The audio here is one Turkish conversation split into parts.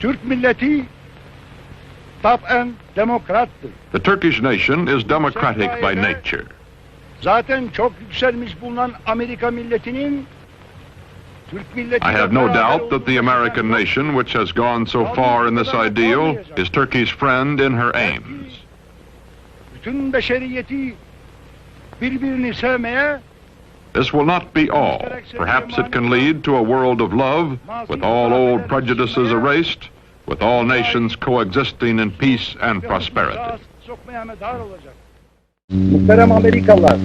Türk milleti tapen demokrattır. The Turkish nation is democratic by nature. Zaten çok yükselmiş bulunan Amerika milletinin Türk milleti I have no doubt that the American nation, which has gone so far in this ideal, is Turkey's friend in her aims. bütün beşeriyeti birbirini sevmeye This will not be all. Perhaps it can lead to a world of love, with all old prejudices erased, with all nations coexisting in peace and prosperity. Muhterem Amerikalılar.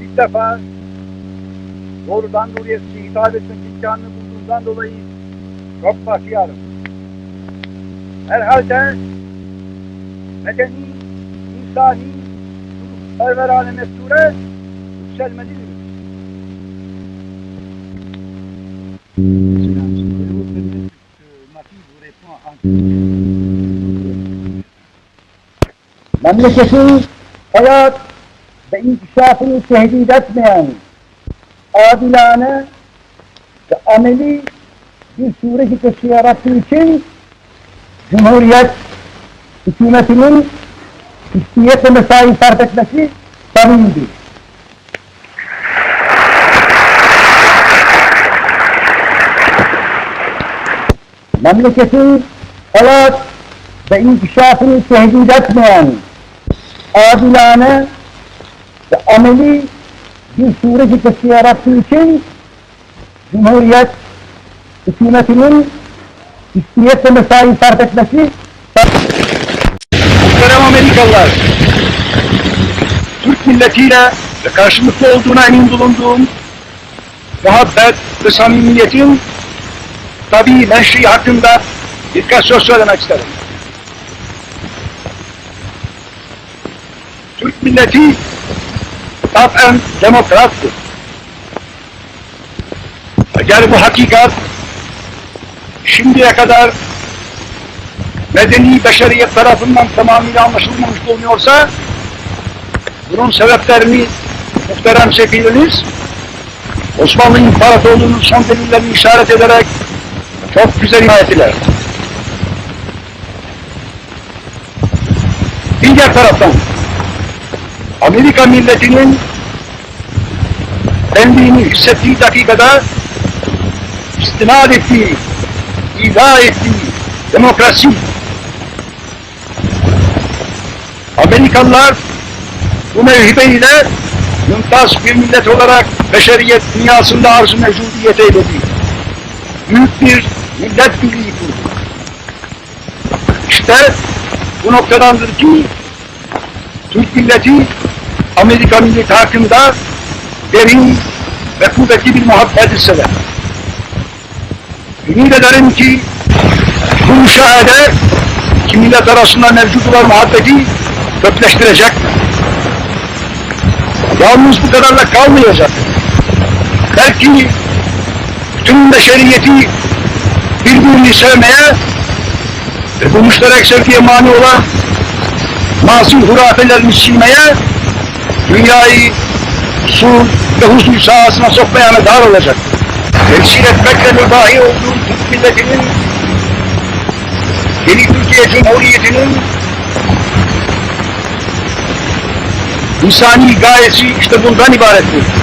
İlk defa doğrudan doğruya size hitap etmek imkanını bulduğundan dolayı çok. Herhalde medeni, insani, yükselmelidir. memleketin hayat ve inkişafını tehdit etmeyen adilane ve ameli bir sure hikayesi yarattığı için Cumhuriyet hükümetinin istiyetle mesai sarf etmesi tabiidir. Memleketin hayat ve inkişafını tehdit etmeyen adilane ve ameli bir sure hikayesi yarattığı için Cumhuriyet hükümetinin istiyetle mesai sarf etmesi Muhterem Amerikalılar, Türk milletiyle ve karşılıklı olduğuna emin bulunduğum muhabbet ve samimiyetin tabii menşei hakkında birkaç söz söylemek isterim. Türk milleti tapen demokrattır. Eğer bu hakikat şimdiye kadar medeni beşeriyet tarafından tamamıyla anlaşılmamış bulunuyorsa bunun sebeplerini muhterem sefiriniz Osmanlı İmparatorluğu'nun son delillerini işaret ederek çok güzel ifade ettiler. Diğer taraftan Amerika milletinin benliğini hissettiği dakikada istinad ettiği, ilah ettiği demokrasi Amerikalılar bu mevhibeyle mümtaz bir millet olarak beşeriyet dünyasında arz-ı mevcudiyet. Büyük bir millet birliği. İşte bu noktadandır ki Türk milleti Amerika milleti hakkında derin ve kuvvetli bir muhabbet hisseder. Ümit ederim ki bu müşahede iki millet arasında mevcut olan muhabbeti kökleştirecek. Yalnız bu kadarla kalmayacak. Belki bütün beşeriyeti birbirini sevmeye ve bu müşterek sevgiye mani olan mazi hurafelerini silmeye dünyayı sulh ve huzur sahasına sokmaya medar olacak. Temsil etmekle mübahi olduğu Türk milletinin yeni Türkiye Cumhuriyeti'nin insani gayesi işte bundan ibarettir.